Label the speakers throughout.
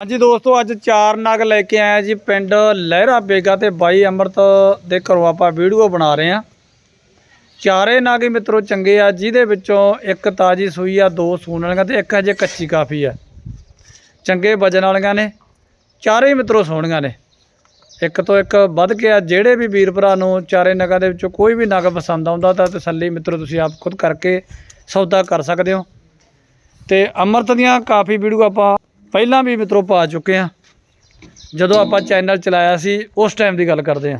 Speaker 1: ਹਾਂਜੀ ਦੋਸਤੋ, ਅੱਜ ਚਾਰ ਨਗ ਲੈ ਕੇ ਆਇਆ ਜੀ ਪਿੰਡ ਲਹਿਰਾ ਬੇਗਾ ਤੇ ਬਾਈ ਅੰਮ੍ਰਿਤ ਦੇ ਘਰੋਂ ਆਪਾਂ ਵੀਡੀਓ ਬਣਾ ਰਹੇ ਆ ਚਾਰੇ ਨਗ ਹੀ ਮਿੱਤਰੋ ਚੰਗੇ ਆ, ਜਿਹਦੇ ਵਿੱਚੋਂ ਇੱਕ ਤਾਜੀ ਸੂਈ ਆ, ਦੋ ਸੂਣ ਵਾਲੀਆਂ ਤੇ ਇੱਕ ਹਜੇ ਕੱਚੀ ਕਾਫੀ ਆ। ਚੰਗੇ ਵਜਨ ਵਾਲੀਆਂ ਨੇ, ਚਾਰੇ ਹੀ ਮਿੱਤਰੋ ਸੋਹਣੀਆਂ ਨੇ। ਇੱਕ ਤੋਂ ਇੱਕ ਵੱਧ ਕੇ ਆ, ਜਿਹੜੇ ਵੀ ਵੀਰ ਭਰਾ ਨੂੰ ਚਾਰੇ ਨਗਾਂ ਦੇ ਵਿੱਚੋਂ ਕੋਈ ਵੀ ਨਗ ਪਸੰਦ ਆਉਂਦਾ ਤਾਂ ਤਸੱਲੀ ਮਿੱਤਰੋ ਤੁਸੀਂ ਆਪ ਖੁਦ ਕਰਕੇ ਸੌਦਾ ਕਰ ਸਕਦੇ ਹੋ। ਤੇ ਅੰਮ੍ਰਿਤ ਦੀਆਂ ਕਾਫੀ ਵੀਡੀਓ ਆਪਾਂ ਪਹਿਲਾਂ ਵੀ ਮਿੱਤਰੋ ਪਾ ਚੁੱਕੇ ਆ। ਜਦੋਂ ਆਪਾਂ ਚੈਨਲ ਚਲਾਇਆ ਸੀ, ਉਸ ਟਾਈਮ ਦੀ ਗੱਲ ਕਰਦੇ ਆ।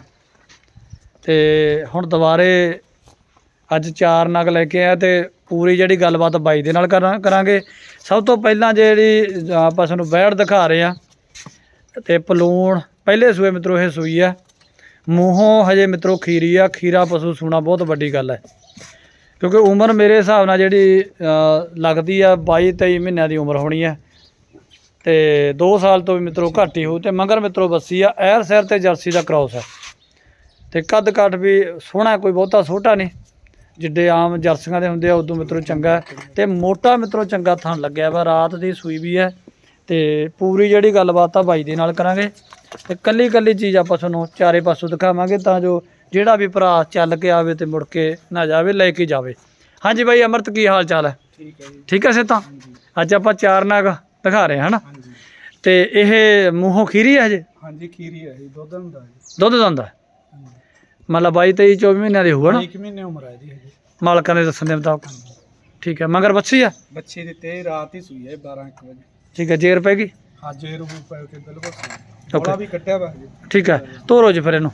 Speaker 1: ਤੇ ਹੁਣ ਦੁਬਾਰੇ ਅੱਜ ਚਾਰ ਨਗ ਲੈ ਕੇ ਆਇਆ ਤੇ ਪੂਰੀ ਜਿਹੜੀ ਗੱਲਬਾਤ ਬਾਈ ਦੇ ਨਾਲ ਕਰਾਂ- ਕਰਾਂਗੇ। ਸਭ ਤੋਂ ਪਹਿਲਾਂ ਜਿਹੜੀ ਆਪਾਂ ਤੁਹਾਨੂੰ ਬੈੜ ਦਿਖਾ ਰਹੇ ਆ, ਤੇ ਪਲੂਣ ਪਹਿਲੇ ਸੂਏ ਮਿੱਤਰੋ ਇਹ ਸੂਈ ਆ। ਮੂੰਹੋਂ ਹਜੇ ਮਿੱਤਰੋ ਖੀਰੀ ਆ, ਖੀਰਾ ਪਸ਼ੂ ਸੂਣਾ ਬਹੁਤ ਵੱਡੀ ਗੱਲ ਹੈ ਕਿਉਂਕਿ ਉਮਰ ਮੇਰੇ ਹਿਸਾਬ ਨਾਲ ਜਿਹੜੀ ਲੱਗਦੀ ਆ 22 23 ਮਹੀਨਿਆਂ ਦੀ ਉਮਰ ਹੋਣੀ ਹੈ ਤੇ 2 ਸਾਲ ਤੋਂ ਵੀ ਮਿੱਤਰੋ ਘੱਟ ਹੀ ਹੋ ਤੇ ਮਗਰ ਮਿੱਤਰੋ ਬੱਸੀ ਆ ਐਰ ਸੈਰ ਤੇ ਜਰਸੀ ਦਾ ਕ੍ਰਾਸ ਹੈ। ਤੇ ਕੱਦ ਕੱਟ ਵੀ ਸੋਹਣਾ ਕੋਈ ਬਹੁਤਾ ਛੋਟਾ ਨਹੀਂ। ਜਿੱਡੇ ਆਮ ਜਰਸੀਆਂ ਦੇ ਹੁੰਦੇ ਆ ਉਦੋਂ ਮਿੱਤਰੋ ਚੰਗਾ। ਤੇ ਮੋਟਾ ਮਿੱਤਰੋ ਚੰਗਾ ਥਣ ਲੱਗਿਆ ਵਾ ਰਾਤ ਦੀ ਸੂਈ ਵੀ ਹੈ। ਤੇ ਪੂਰੀ ਜਿਹੜੀ ਗੱਲਬਾਤ ਆ ਬਾਈ ਦੇ ਨਾਲ ਕਰਾਂਗੇ। ਤੇ ਕੱਲੀ ਕੱਲੀ ਚੀਜ਼ ਆਪਾਂ ਤੁਹਾਨੂੰ ਚਾਰੇ ਪਾਸੋਂ ਦਿਖਾਵਾਂਗੇ ਤਾਂ ਜੋ ਜਿਹੜਾ ਵੀ ਭਰਾ ਚੱਲ ਕੇ ਆਵੇ ਤੇ ਮੁੜ ਕੇ ਨਾ ਜਾਵੇ ਲੈ ਕੇ ਜਾਵੇ। ਹਾਂਜੀ ਬਾਈ ਅਮਰਤ ਕੀ ਹਾਲ ਚਾਲ ਹੈ?
Speaker 2: ਠੀਕ ਹੈ ਜੀ।
Speaker 1: ਠੀਕ ਹੈ ਸੇ ਤਾਂ ਅੱਜ ਆਪਾਂ ਚਾਰ ਨਾਗ ਦਿਖਾ ਰਹੇ ਹਾਂ ਹਨਾ?
Speaker 2: ਹਾਂਜੀ।
Speaker 1: ਤੇ ਇਹ ਮੂੰਹੋਂ ਖੀਰੀ ਹੈ ਹਜੇ?
Speaker 2: ਹਾਂਜੀ ਖੀਰੀ ਹੈ ਜੀ ਦੁੱਧ ਹੁੰਦਾ ਜੀ।
Speaker 1: ਦੁੱਧ ਦੰਦਾ ਮਤਲਬ 22 23 24 ਮਹੀਨਿਆਂ ਦੀ ਹੋਊਗਾ ਨਾ
Speaker 2: ਇੱਕ ਮਹੀਨੇ ਉਮਰ ਹੈ ਜੀ ਹਜੇ।
Speaker 1: ਮਾਲਕਾਂ ਦੇ ਦੱਸਣ ਦੇ ਮੁਤਾਬਕ। ਠੀਕ ਹੈ ਮਗਰ ਬੱਚੀ ਆ?
Speaker 2: ਬੱਚੇ ਦੀ ਤੇ ਰਾਤ ਹੀ ਸੂਈ ਹੈ 12 1 ਵਜੇ।
Speaker 1: ਠੀਕ ਹੈ ਜੇਰ ਪੈਗੀ
Speaker 2: ਅੱਜ ਇਹ ਰੂ ਪੈ ਕੇ ਬਿਲਕੁਲ ਸਹੀ ਥੋੜਾ ਵੀ ਕੱਟਿਆ ਵਾ ਜੀ
Speaker 1: ਠੀਕ ਹੈ ਤੋਰੋ ਜੀ ਫਿਰ ਇਹਨੂੰ।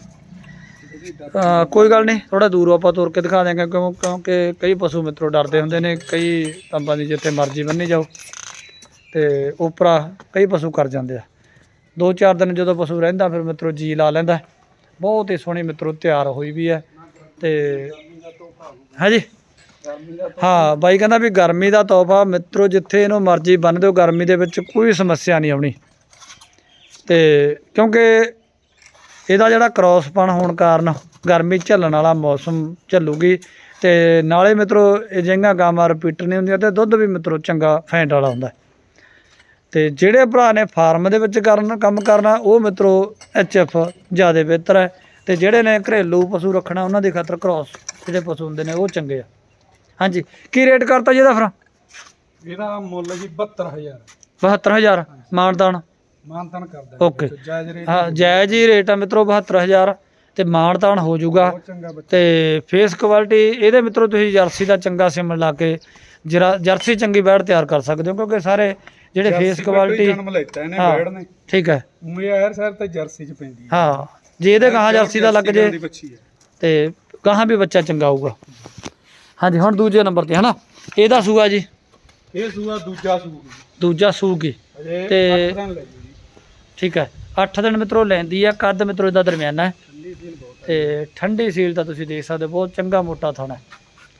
Speaker 1: ਕੋਈ ਗੱਲ ਨਹੀਂ ਥੋੜਾ ਦੂਰੋਂ ਆਪਾਂ ਤੁਰ ਕੇ ਦਿਖਾ ਦਿਆਂਗੇ ਕਿਉਂ ਕਿਉਂਕਿ ਕਈ ਪਸ਼ੂ ਮਿੱਤਰੋ ਡਰਦੇ ਹੁੰਦੇ ਨੇ ਕਈ ਤੰਬਾਂ ਦੀ ਜਿੱਥੇ ਮਰਜ਼ੀ ਬੰਨੀ ਜਾਓ। ਤੇ ਉਪਰਾ ਕਈ ਪਸ਼ੂ ਕਰ ਜਾਂਦੇ ਆ। ਦੋ ਚਾਰ ਦਿਨ ਜਦੋਂ ਪਸ਼ੂ ਰਹਿੰਦਾ, ਫਿਰ ਮਿੱਤਰੋ ਜੀ ਲਾ ਲੈਂਦਾ। ਬਹੁਤ ਹੀ ਸੋਹਣੀ ਮਿੱਤਰੋ ਤਿਆਰ ਹੋਈ ਵੀ ਹੈ ਤੇ ਹਾਂਜੀ। ਹਾਂ, ਬਾਈ ਕਹਿੰਦਾ ਵੀ ਗਰਮੀ ਦਾ ਤੋਹਫਾ ਮਿੱਤਰੋ ਜਿੱਥੇ ਇਹਨੂੰ ਮਰਜ਼ੀ ਬੰਨ ਦਿਓ, ਗਰਮੀ ਦੇ ਵਿੱਚ ਕੋਈ ਸਮੱਸਿਆ ਨਹੀਂ ਆਉਣੀ। ਤੇ ਕਿਉਂਕਿ ਇਹਦਾ ਜਿਹੜਾ ਕ੍ਰੋਸਪਣ ਹੋਣ ਕਾਰਨ ਗਰਮੀ ਝੱਲਣ ਵਾਲਾ ਮੌਸਮ ਝੱਲੂਗੀ ਤੇ ਨਾਲੇ ਮਿੱਤਰੋ ਇਹ ਜਿਹੀਆਂ ਗਾਵਾਂ ਰਿਪੀਟਰ ਨਹੀਂ ਹੁੰਦੀਆਂ ਤੇ ਦੁੱਧ ਵੀ ਮਿੱਤਰੋ ਚੰਗਾ ਫੈਂਟ ਵਾਲਾ ਹੁੰਦਾ। ਤੇ ਜਿਹੜੇ ਭਰਾ ਨੇ ਫਾਰਮ ਦੇ ਵਿੱਚ ਕਰਨ ਕੰਮ ਕਰਨਾ ਉਹ ਮਿੱਤਰੋ ਐਫ ਜ਼ਿਆਦਾ ਬਿਹਤਰ ਹੈ ਤੇ ਜਿਹੜੇ ਨੇ ਘਰੇਲੂ ਪਸ਼ੂ ਰੱਖਣਾ ਉਹਨਾਂ ਦੇ ਖਾਤਰ ਕ੍ਰੋਸ ਜਿਹੜੇ ਪਸ਼ੂ ਹੁੰਦੇ ਨੇ ਉਹ ਚੰਗੇ ਆ। ਹਾਂਜੀ ਕੀ ਰੇਟ ਕਰਤਾ ਜੀ ਇਹਦਾ ਫਿਰ
Speaker 2: ਇਹਦਾ ਮੁੱਲ ਜੀ 72000
Speaker 1: 72000 ਮਾਨਦਾਨ
Speaker 2: ਮਾਨਤਨ ਕਰਦਾ
Speaker 1: ਓਕੇ।
Speaker 2: ਜਾਇਜ਼ ਰੇਟ
Speaker 1: ਹਾਂ ਜਾਇਜ਼ ਹੀ ਰੇਟ ਆ ਮਿੱਤਰੋ 72000 ਤੇ ਮਾਨਦਾਨ ਹੋ ਜਾਊਗਾ। ਤੇ ਫੇਸ ਕੁਆਲਿਟੀ ਇਹਦੇ ਮਿੱਤਰੋ ਤੁਸੀਂ ਜਰਸੀ ਦਾ ਚੰਗਾ ਸਿਮਣ ਲਾ ਕੇ ਜਰਾ ਜਰਸੀ ਚੰਗੀ ਬੈੜ ਤਿਆਰ ਕਰ ਸਕਦੇ ਹੋ ਕਿਉਂਕਿ ਸਾਰੇ ਜਿਹੜੇ ਫੇਸ ਕੁਆਲਿਟੀ
Speaker 2: ਜਨਮ ਲੈਤਾ ਇਹਨੇ
Speaker 1: ਹਾਂ।
Speaker 2: ਬੈੜ ਨੇ।
Speaker 1: ਠੀਕ ਹੈ।
Speaker 2: ਆਇਰ ਸਰ ਤੇ ਜਰਸੀ ਚ ਪੈਂਦੀ ਹੈ।
Speaker 1: ਹਾਂ ਜੇ ਇਹਦੇ ਗਾਹਾਂ ਜਰਸੀ ਦਾ ਲੱਗ ਜੇ
Speaker 2: ਦੀ ਬੱਚੀ ਹੈ।
Speaker 1: ਤੇ ਗਾਹਾਂ ਵੀ ਬੱਚਾ ਚੰਗਾ ਆਊਗਾ ਹਾਂਜੀ ਹੁਣ ਦੂਜੇ ਨੰਬਰ ਤੇ ਹਨਾ? ਇਹਦਾ ਸੂਆ ਜੀ?
Speaker 2: ਇਹ ਸੂਆ ਦੂਜਾ ਸੂਆ।
Speaker 1: ਦੂਜਾ ਸੂਗੀ
Speaker 2: ਅਜੇ
Speaker 1: ਤੇ-
Speaker 2: ਅੱਠ ਦਿਨ ਲੱਗੇ ਜੀ
Speaker 1: ਠੀਕ ਹੈ 8 ਦਿਨ ਮਿੱਤਰੋ ਲੈਂਦੀ ਆ ਕੱਦ ਮਿੱਤਰੋ ਇਹਦਾ ਦਰਮਿਆਨਾ ਹੈ।
Speaker 2: ਠੰਡੀ ਸੀਲ ਬਹੁਤ
Speaker 1: ਤੇ ਠੰਡੀ ਸੀਲ ਤਾਂ ਤੁਸੀਂ ਦੇਖ ਸਕਦੇ ਹੋ, ਬਹੁਤ ਚੰਗਾ ਮੋਟਾ ਥਣਾ ਹੈ।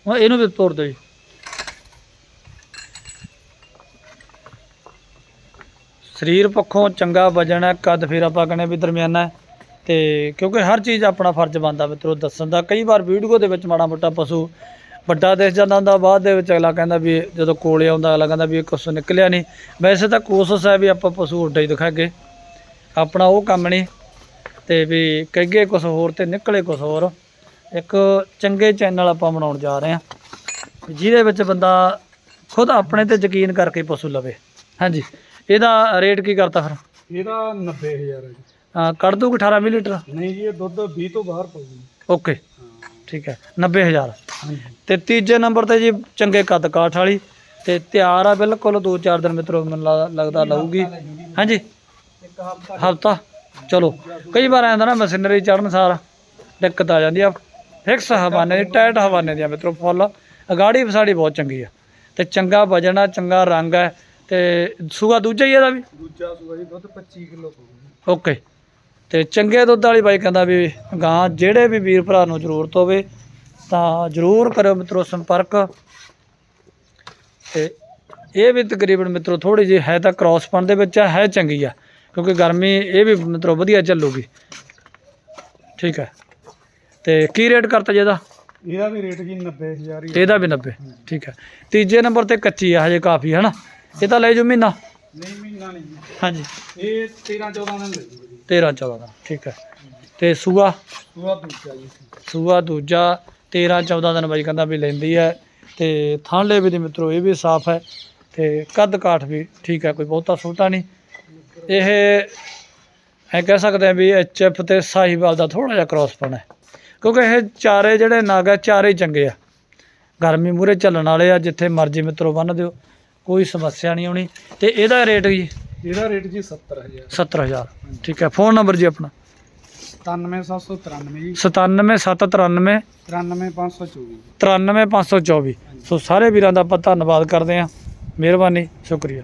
Speaker 1: ਹੁਣ ਇਹਨੂੰ ਵੀ ਤੋੜ ਦਿਓ ਜੀ। ਸਰੀਰ ਪੱਖੋਂ ਚੰਗਾ ਵਜਨ ਹੈ, ਕੱਦ ਫਿਰ ਆਪਾਂ ਕਹਿੰਦੇ ਵੀ ਦਰਮਿਆਨਾ ਹੈ। ਤੇ ਕਿਉਂਕਿ ਹਰ ਚੀਜ਼ ਆਪਣਾ ਫਰਜ਼ ਬਣਦਾ ਮਿੱਤਰੋ, ਦੱਸਣ ਦਾ। ਕਈ ਵਾਰ ਵੀਡੀਓ ਦੇ ਵਿੱਚ ਮਾੜਾ ਮੋਟਾ ਪਸ਼ੂ ਵੱਡਾ ਦੇਸ਼ ਜਾਂਦਾ ਹੁੰਦਾ, ਬਾਅਦ ਦੇ ਵਿੱਚ ਅਗਲਾ ਕਹਿੰਦਾ ਵੀ ਜਦੋਂ ਕੋਲੇ ਆਉਂਦਾ, ਅਗਲਾ ਕਹਿੰਦਾ ਵੀ ਇਹ ਕੁਛ ਨਿਕਲਿਆ ਨਹੀਂ। ਵੈਸੇ ਤਾਂ ਕੋਸ਼ਿਸ਼ ਹੈ ਵੀ ਆਪਾਂ ਪਸ਼ੂ ਉੱਡਾ ਹੀ ਦਿਖਾਗੇ ਆਪਣਾ ਉਹ ਕੰਮ ਨਹੀਂ, ਤੇ ਵੀ ਕਹੀਏ ਕੁਝ ਹੋਰ ਤੇ ਨਿਕਲੇ ਕੁਝ ਹੋਰ। ਇੱਕ ਚੰਗੇ ਚੈਨਲ ਆਪਾਂ ਬਣਾਉਣ ਜਾ ਰਹੇ ਹਾਂ। ਜਿਹਦੇ ਵਿੱਚ ਬੰਦਾ ਖੁਦ ਆਪਣੇ ਤੇ ਯਕੀਨ ਕਰਕੇ ਪਸ਼ੂ ਲਵੇ। ਹਾਂਜੀ। ਇਹਦਾ ਰੇਟ ਕੀ ਕਰਤਾ ਫਿਰ?
Speaker 2: ਇਹਦਾ 90000 ਹੈ ਜੀ।
Speaker 1: ਅਹ ਕੱਢ ਦੂਗੀ 18 ਮਿਲੀਲੀਟਰ
Speaker 2: ਨਹੀਂ ਜੀ ਇਹ ਦੁੱਧ 20 ਤੋਂ ਬਾਹਰ ਪਊਗੀ।
Speaker 1: ਓਕੇ। ਠੀਕ ਹੈ 90000
Speaker 2: ਹਾਂਜੀ।
Speaker 1: ਤੇ ਤੀਜੇ ਨੰਬਰ ਤੇ ਜੀ ਚੰਗੇ ਕੱਦ ਕਾਠ ਵਾਲੀ ਤੇ ਤਿਆਰ ਆ ਬਿਲਕੁਲ 2-4 ਦਿਨ ਮਿੱਤਰੋ ਮੈਨੂੰ ਲਾ- ਲੱਗਦਾ ਲਊਗੀ। ਹਾਂਜੀ।
Speaker 2: ਇੱਕ ਹਫਤਾ।
Speaker 1: ਹਫਤਾ। ਚਲੋ ਕਈ ਵਾਰ ਆਉਂਦਾ ਨਾ ਮਸ਼ੀਨਰੀ ਚੜਨ ਸਾਰ ਦਿੱਕਤ ਆ ਜਾਂਦੀ ਆ। ਫਿਕਸ ਹਵਾਨੇ ਦੀ ਟਾਈਟ ਹਵਾਨੇ ਦੀ ਆ ਮਿੱਤਰੋ ਫੁੱਲ। ਅਗਾੜੀ ਫਸਾੜੀ ਬਹੁਤ ਚੰਗੀ ਆ। ਤੇ ਚੰਗਾ ਵਜਨ ਆ ਚੰਗਾ ਰੰਗ ਹੈ ਤੇ ਸੂਆ ਦੂਜਾ ਹੀ ਇਹਦਾ ਵੀ?
Speaker 2: ਦੂਜਾ ਸੂਆ ਜੀ ਦੁੱਧ 25 ਕਿਲੋ ਪਊਗੀ
Speaker 1: ਓਕੇ। ਤੇ ਚੰਗੇ ਦੁੱਧ ਵਾਲੀ ਬਾਈ ਕਹਿੰਦਾ ਵੀ ਗਾਂ ਜਿਹੜੇ ਵੀ ਵੀਰ ਭਰਾ ਨੂੰ ਜ਼ਰੂਰਤ ਹੋਵੇ ਤਾਂ ਜ਼ਰੂਰ ਕਰਿਓ ਮਿੱਤਰੋ ਸੰਪਰਕ। ਤੇ ਇਹ ਵੀ ਤਕਰੀਬਨ ਮਿੱਤਰੋ ਥੋੜੀ ਜਿਹੀ ਹੈ ਤਾਂ ਕ੍ਰਾਸਪਨ ਦੇ ਵਿੱਚ ਹੈ ਚੰਗੀ ਆ ਕਿਉਂਕਿ ਗਰਮੀ ਇਹ ਵੀ ਮਿੱਤਰੋ ਵਧੀਆ ਚੱਲੂਗੀ। ਠੀਕ ਹੈ ਤੇ ਕੀ ਰੇਟ ਕਰਤਾ ਜੀ ਇਹਦਾ?
Speaker 2: ਇਹਦਾ ਵੀ ਰੇਟ ਜੀ 90000 ਹੀ
Speaker 1: ਇਹਦਾ ਵੀ 90 ਠੀਕ ਹੈ ਤੀਜੇ ਨੰਬਰ ਤੇ ਕੱਚੀ ਆ ਹਜੇ ਕਾਫੀ ਹੈ ਨਾ ਇਹ ਤਾਂ ਲੈ ਜੂ ਮਹੀਨਾ।
Speaker 2: ਨਹੀਂ ਮਹੀਨਾ ਨਹੀਂ ਜੀ।
Speaker 1: ਹਾਂਜੀ।
Speaker 2: ਇਹ 13 14 ਦਿਨ ਲੈ ਜੀ।
Speaker 1: 13 14 ਦਾ ਠੀਕ ਹੈ। ਤੇ ਸੂਆ?
Speaker 2: ਪੂਰਾ ਦੂਜਾ ਜੀ।
Speaker 1: ਸੂਆ ਦੂਜਾ 13 14 ਦਿਨ ਬਾਈ ਕਹਿੰਦਾ ਵੀ ਲੈਂਦੀ ਹੈ। ਤੇ ਥਾਂਲੇ ਵੀ ਦੀ ਮਿੱਤਰੋ ਇਹ ਵੀ ਸਾਫ਼ ਹੈ। ਤੇ ਕੱਦ ਕਾਠ ਵੀ ਠੀਕ ਹੈ ਕੋਈ ਬਹੁਤਾ ਛੋਟਾ ਨਹੀਂ। ਇਹ ਐ ਕਹਿ ਸਕਦੇ ਆ ਵੀ ਐਚਐਫ ਤੇ ਸਾਹੀਵਾਲ ਦਾ ਥੋੜਾ ਜਿਹਾ ਕ੍ਰਾਸਪਨ ਹੈ। ਕਿਉਂਕਿ ਇਹ ਚਾਰੇ ਜਿਹੜੇ ਨਗ ਆ ਚਾਰੇ ਹੀ ਚੰਗੇ ਆ। ਗਰਮੀ ਮੂਰੇ ਚੱਲਣ ਵਾਲੇ ਆ ਜਿੱਥੇ ਮਰਜ਼ੀ ਮਿੱਤਰੋ ਬੰਨ ਦਿਓ। ਕੋਈ ਸਮੱਸਿਆ ਨਹੀਂ ਆਉਣੀ। ਤੇ ਇਹਦਾ ਰੇਟ ਜੀ?
Speaker 2: ਇਹਦਾ ਰੇਟ ਜੀ 70000
Speaker 1: 70000 ਠੀਕ ਹੈ ਫੋਨ ਨੰਬਰ ਜੀ ਆਪਣਾ?
Speaker 2: 97793 ਜੀ।
Speaker 1: 97793
Speaker 2: 93524
Speaker 1: 93524 ਸੋ ਸਾਰੇ ਵੀਰਾਂ ਦਾ ਆਪਾਂ ਧੰਨਵਾਦ ਕਰਦੇ ਹਾਂ। ਮਿਹਰਬਾਨੀ ਸ਼ੁਕਰੀਆ।